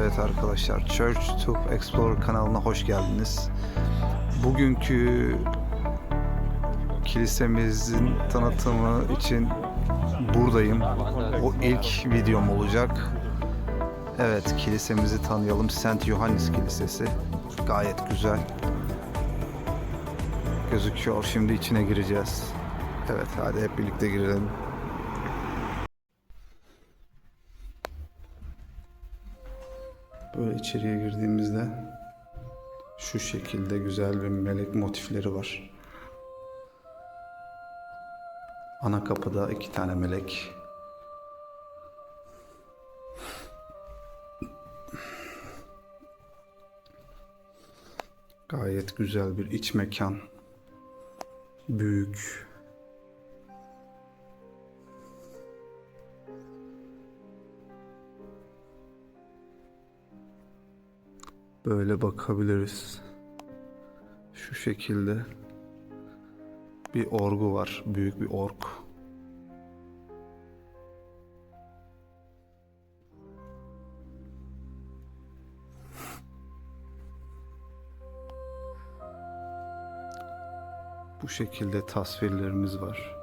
Evet arkadaşlar Church Tube Explorer kanalına hoş geldiniz. Bugünkü kilisemizin tanıtımı için buradayım. O ilk videom olacak. Evet kilisemizi tanıyalım. St. Johannes Kilisesi. Gayet güzel. Gözüküyor. Şimdi içine gireceğiz. Evet hadi hep birlikte girelim. Böyle içeriye girdiğimizde şu şekilde güzel bir melek motifleri var. Ana kapıda iki tane melek. Gayet güzel bir iç mekan. Büyük. Böyle bakabiliriz. Şu şekilde bir orgu var. Büyük bir org. Bu şekilde tasvirlerimiz var.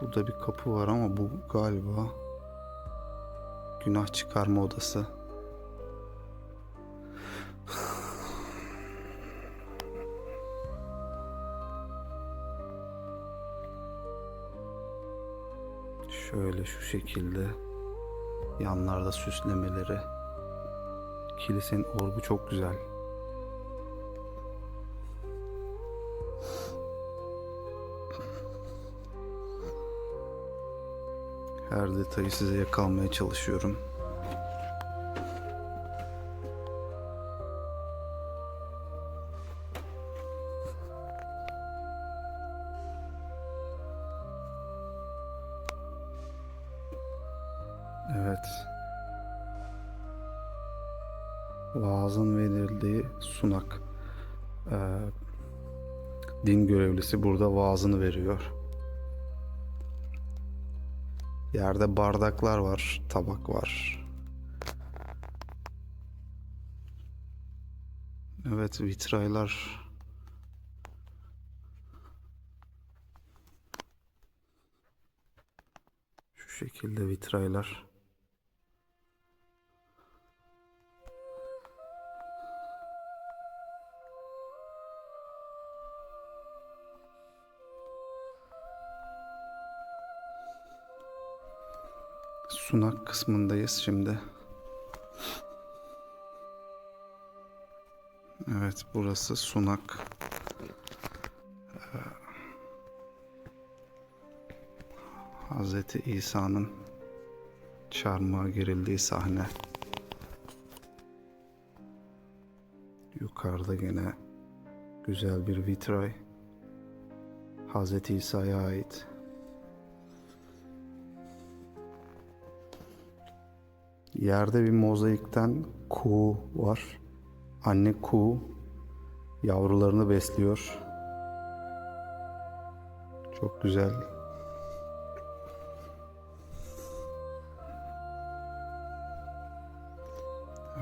Burada bir kapı var ama bu galiba günah çıkarma odası. Şöyle şu şekilde yanlarda süslemeleri. Kilisenin orgu çok güzel. Her detayı size yakalamaya çalışıyorum. Evet. Vaazın verildiği sunak. Ee, din görevlisi burada vaazını veriyor. Yerde bardaklar var, tabak var. Evet, vitraylar. Şu şekilde vitraylar. Sunak kısmındayız şimdi. Evet burası sunak. Ee, Hazreti İsa'nın çarmıha gerildiği sahne. Yukarıda gene güzel bir vitray. Hazreti İsa'ya ait. Yerde bir mozaikten kuğu var. Anne kuğu yavrularını besliyor. Çok güzel.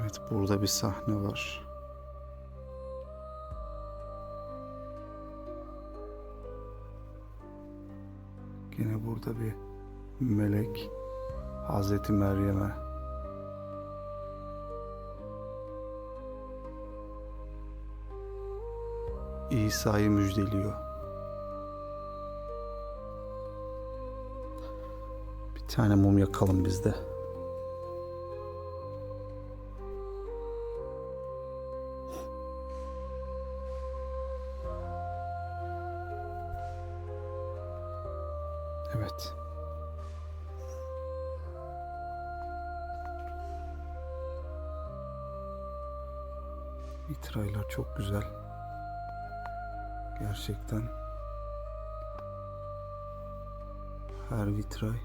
Evet burada bir sahne var. Yine burada bir melek Hazreti Meryem'e İsa'yı müjdeliyor. Bir tane mum yakalım biz de. Evet. Vitraylar çok güzel. Gerçekten her vitray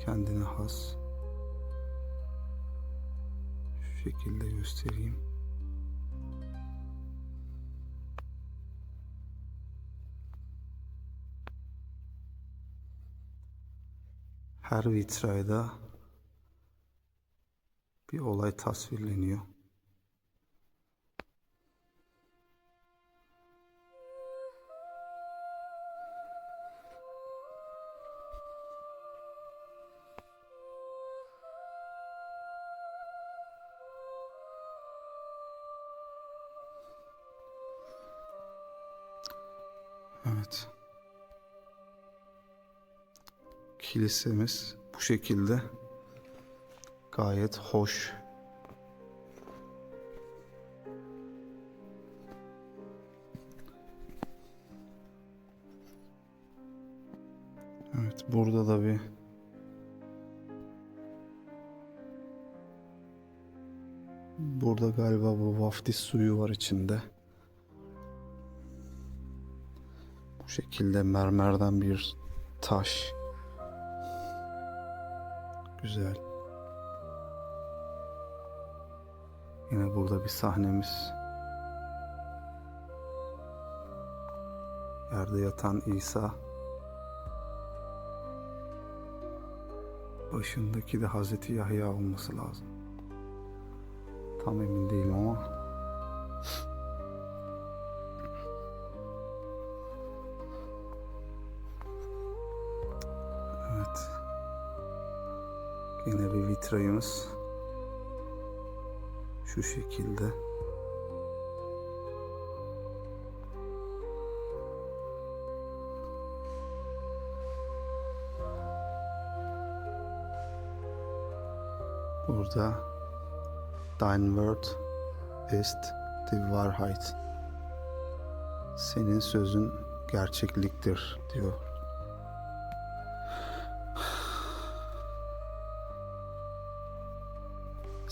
kendine has şu şekilde göstereyim. Her vitrayda bir olay tasvirleniyor. Evet. Kilisemiz bu şekilde gayet hoş. Evet, burada da bir Burada galiba bu vaftiz suyu var içinde. Bu şekilde mermerden bir taş. Güzel. Yine burada bir sahnemiz. Yerde yatan İsa. Başındaki de Hazreti Yahya olması lazım. Tam emin değilim ama. Yine bir vitrayımız. Şu şekilde. Burada Dein Wort ist die Wahrheit. Senin sözün gerçekliktir diyor.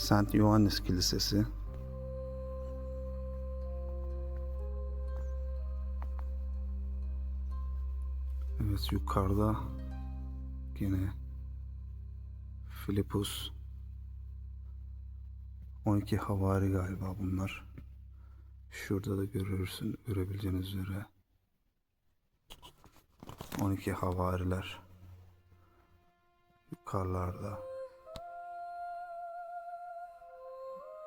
St. Yohannes Kilisesi. Evet yukarıda yine Filipus 12 havari galiba bunlar. Şurada da görürsün, görebileceğiniz üzere. 12 havariler. Yukarılarda.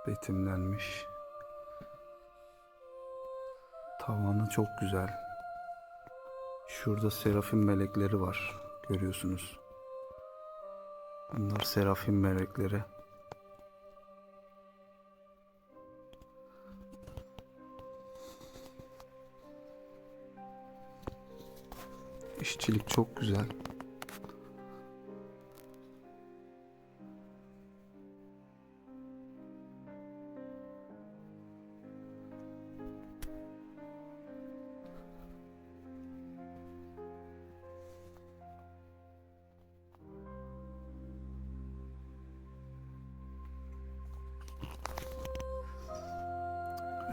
Betimlenmiş. Tavanı çok güzel. Şurada serafim melekleri var. Görüyorsunuz. Bunlar serafim melekleri. İşçilik çok güzel.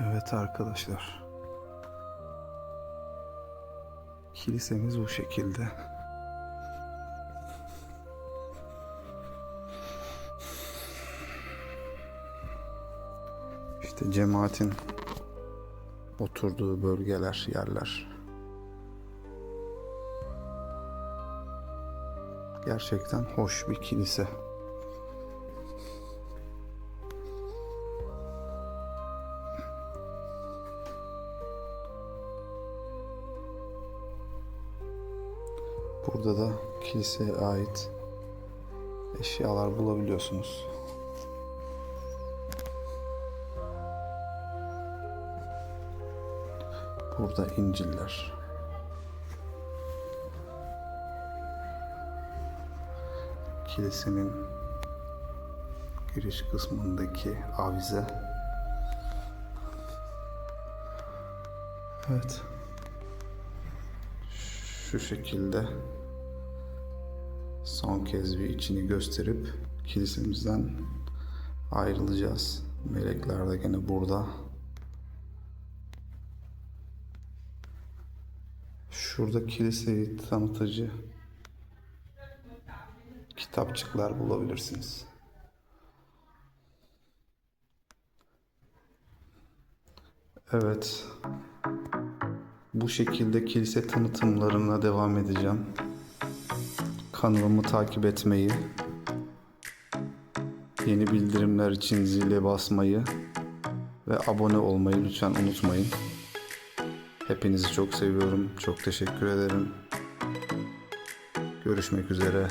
Evet arkadaşlar. Kilisemiz bu şekilde. İşte cemaatin oturduğu bölgeler, yerler. Gerçekten hoş bir kilise. Burada da kiliseye ait eşyalar bulabiliyorsunuz. Burada İncil'ler. Kilisenin giriş kısmındaki avize. Evet. Şu şekilde son kez bir içini gösterip kilisemizden ayrılacağız. Melekler de gene burada. Şurada kiliseyi tanıtıcı kitapçıklar bulabilirsiniz. Evet. Bu şekilde kilise tanıtımlarına devam edeceğim. Kanalımı takip etmeyi, yeni bildirimler için zile basmayı ve abone olmayı lütfen unutmayın. Hepinizi çok seviyorum. Çok teşekkür ederim. Görüşmek üzere.